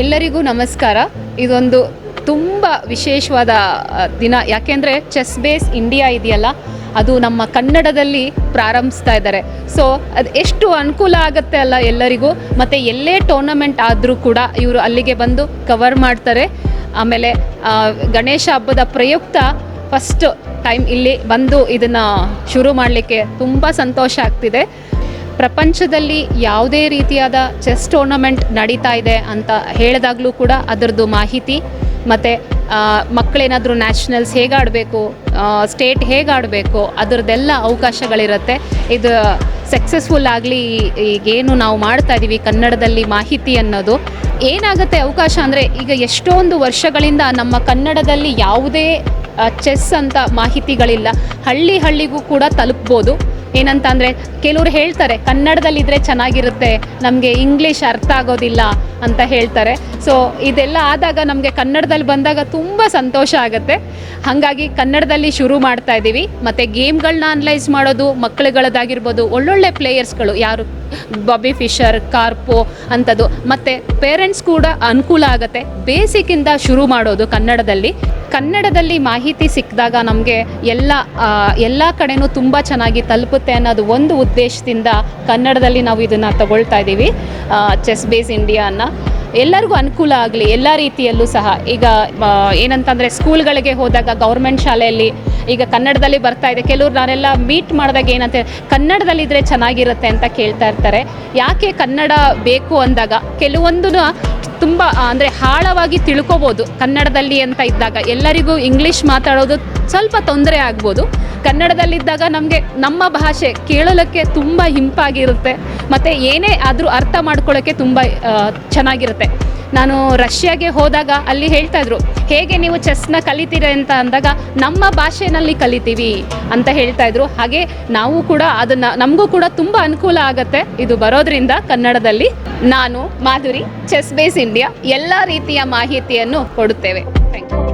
ಎಲ್ಲರಿಗೂ ನಮಸ್ಕಾರ. ಇದೊಂದು ತುಂಬ ವಿಶೇಷವಾದ ದಿನ. ಯಾಕೆಂದರೆ ಚೆಸ್ ಬೇಸ್ ಇಂಡಿಯಾ ಇದೆಯಲ್ಲ, ಅದು ನಮ್ಮ ಕನ್ನಡದಲ್ಲಿ ಪ್ರಾರಂಭಿಸ್ತಾ ಇದ್ದಾರೆ. ಸೊ ಅದು ಎಷ್ಟು ಅನುಕೂಲ ಆಗುತ್ತೆ ಅಲ್ಲ ಎಲ್ಲರಿಗೂ? ಮತ್ತು ಎಲ್ಲೇ ಟೂರ್ನಮೆಂಟ್ ಆದರೂ ಕೂಡ ಇವರು ಅಲ್ಲಿಗೆ ಬಂದು ಕವರ್ ಮಾಡ್ತಾರೆ. ಆಮೇಲೆ ಗಣೇಶ ಹಬ್ಬದ ಪ್ರಯುಕ್ತ ಫಸ್ಟ್ ಟೈಮ್ ಇಲ್ಲಿ ಬಂದು ಇದನ್ನು ಶುರು ಮಾಡಲಿಕ್ಕೆ ತುಂಬ ಸಂತೋಷ ಆಗ್ತಿದೆ. ಪ್ರಪಂಚದಲ್ಲಿ ಯಾವುದೇ ರೀತಿಯಾದ ಚೆಸ್ ಟೂರ್ನಮೆಂಟ್ ನಡೀತಾ ಇದೆ ಅಂತ ಹೇಳಿದಾಗಲೂ ಕೂಡ ಅದರದ್ದು ಮಾಹಿತಿ. ಮತ್ತು ಮಕ್ಕಳೇನಾದರೂ ನ್ಯಾಷನಲ್ಸ್ ಹೇಗೆ ಆಡಬೇಕು ಸ್ಟೇಟ್ ಹೇಗೆ ಆಡಬೇಕು ಅದರದ್ದೆಲ್ಲ ಅವಕಾಶಗಳಿರುತ್ತೆ. ಇದು ಸಕ್ಸಸ್ಫುಲ್ ಆಗಲಿ, ಈಗೇನು ನಾವು ಮಾಡ್ತಾ ಇದ್ದೀವಿ ಕನ್ನಡದಲ್ಲಿ ಮಾಹಿತಿ ಅನ್ನೋದು. ಏನಾಗುತ್ತೆ ಅವಕಾಶ ಅಂದರೆ, ಈಗ ಎಷ್ಟೊಂದು ವರ್ಷಗಳಿಂದ ನಮ್ಮ ಕನ್ನಡದಲ್ಲಿ ಯಾವುದೇ ಚೆಸ್ ಅಂತ ಮಾಹಿತಿಗಳಿಲ್ಲ. ಹಳ್ಳಿ ಹಳ್ಳಿಗೂ ಕೂಡ ತಲುಪ್ಬೋದು. ಏನಂತ ಅಂದರೆ ಕೆಲವರು ಹೇಳ್ತಾರೆ ಕನ್ನಡದಲ್ಲಿದ್ದರೆ ಚೆನ್ನಾಗಿರುತ್ತೆ, ನಮಗೆ ಇಂಗ್ಲೀಷ್ ಅರ್ಥ ಆಗೋದಿಲ್ಲ ಅಂತ ಹೇಳ್ತಾರೆ. ಸೊ ಇದೆಲ್ಲ ಆದಾಗ ನಮಗೆ ಕನ್ನಡದಲ್ಲಿ ಬಂದಾಗ ತುಂಬ ಸಂತೋಷ ಆಗುತ್ತೆ. ಹಾಗಾಗಿ ಕನ್ನಡದಲ್ಲಿ ಶುರು ಮಾಡ್ತಾ ಇದ್ದೀವಿ ಮತ್ತು ಗೇಮ್ಗಳನ್ನ ಅನಲೈಸ್ ಮಾಡೋದು ಮಕ್ಕಳುಗಳದ್ದಾಗಿರ್ಬೋದು ಒಳ್ಳೊಳ್ಳೆ ಪ್ಲೇಯರ್ಸ್ಗಳು ಯಾರು? ಬಾಬಿ ಫಿಶರ್ ಕಾರ್ಪೋ ಅಂಥದ್ದು. ಮತ್ತು ಪೇರೆಂಟ್ಸ್ ಕೂಡ ಅನುಕೂಲ ಆಗುತ್ತೆ. ಬೇಸಿಕ್ಕಿಂದ ಶುರು ಮಾಡೋದು ಕನ್ನಡದಲ್ಲಿ. ಕನ್ನಡದಲ್ಲಿ ಮಾಹಿತಿ ಸಿಕ್ಕಿದಾಗ ನಮಗೆ ಎಲ್ಲ ಎಲ್ಲ ಕಡೆನೂ ತುಂಬ ಚೆನ್ನಾಗಿ ತಲುಪುತ್ತೆ ಅನ್ನೋದು ಒಂದು ಉದ್ದೇಶದಿಂದ ಕನ್ನಡದಲ್ಲಿ ನಾವು ಇದನ್ನು ತಗೊಳ್ತಾ ಇದ್ದೀವಿ. ಚೆಸ್ ಬೇಸ್ ಇಂಡಿಯಾನ ಎಲ್ಲರಿಗೂ ಅನುಕೂಲ ಆಗಲಿ, ಎಲ್ಲ ರೀತಿಯಲ್ಲೂ ಸಹ. ಈಗ ಏನಂತಂದರೆ ಸ್ಕೂಲ್ಗಳಿಗೆ ಹೋದಾಗ ಗೌರ್ಮೆಂಟ್ ಶಾಲೆಯಲ್ಲಿ ಈಗ ಕನ್ನಡದಲ್ಲಿ ಬರ್ತಾ ಇದೆ. ಕೆಲವ್ರು ನಾನೆಲ್ಲ ಮೀಟ್ ಮಾಡಿದಾಗ ಏನಂತ ಕನ್ನಡದಲ್ಲಿದ್ದರೆ ಚೆನ್ನಾಗಿರುತ್ತೆ ಅಂತ ಕೇಳ್ತಾ ಇರ್ತಾರೆ. ಯಾಕೆ ಕನ್ನಡ ಬೇಕು ಅಂದಾಗ ಕೆಲವೊಂದು ತುಂಬ ಅಂದರೆ ಆಳವಾಗಿ ತಿಳ್ಕೊಬೋದು ಕನ್ನಡದಲ್ಲಿ ಅಂತ ಇದ್ದಾಗ. ಎಲ್ಲರಿಗೂ ಇಂಗ್ಲೀಷ್ ಮಾತಾಡೋದು ಸ್ವಲ್ಪ ತೊಂದರೆ ಆಗ್ಬೋದು. ಕನ್ನಡದಲ್ಲಿದ್ದಾಗ ನಮಗೆ ನಮ್ಮ ಭಾಷೆ ಕೇಳಲಿಕ್ಕೆ ತುಂಬ ಹಿಂಪಾಗಿರುತ್ತೆ ಮತ್ತು ಏನೇ ಆದರೂ ಅರ್ಥ ಮಾಡ್ಕೊಳ್ಳೋಕ್ಕೆ ತುಂಬ ಚೆನ್ನಾಗಿರುತ್ತೆ. ನಾನು ರಷ್ಯಾಗೆ ಹೋದಾಗ ಅಲ್ಲಿ ಹೇಳ್ತಾಯಿದ್ರು ಹೇಗೆ ನೀವು ಚೆಸ್ನ ಕಲಿತೀರಿ ಅಂತ ಅಂದಾಗ, ನಮ್ಮ ಭಾಷೆನಲ್ಲಿ ಕಲಿತೀವಿ ಅಂತ ಹೇಳ್ತಾಯಿದ್ರು ಹಾಗೆ ನಾವು ಕೂಡ ಅದನ್ನು, ನಮಗೂ ಕೂಡ ತುಂಬ ಅನುಕೂಲ ಆಗುತ್ತೆ. ಇದು ಬರೋದ್ರಿಂದ ಕನ್ನಡದಲ್ಲಿ ನಾನು ಮಾಧುರಿ ಚೆಸ್ ಬೇಸ್ ಇಂಡಿಯಾ ಎಲ್ಲ ರೀತಿಯ ಮಾಹಿತಿಯನ್ನು ಕೊಡುತ್ತೇವೆ. Thank you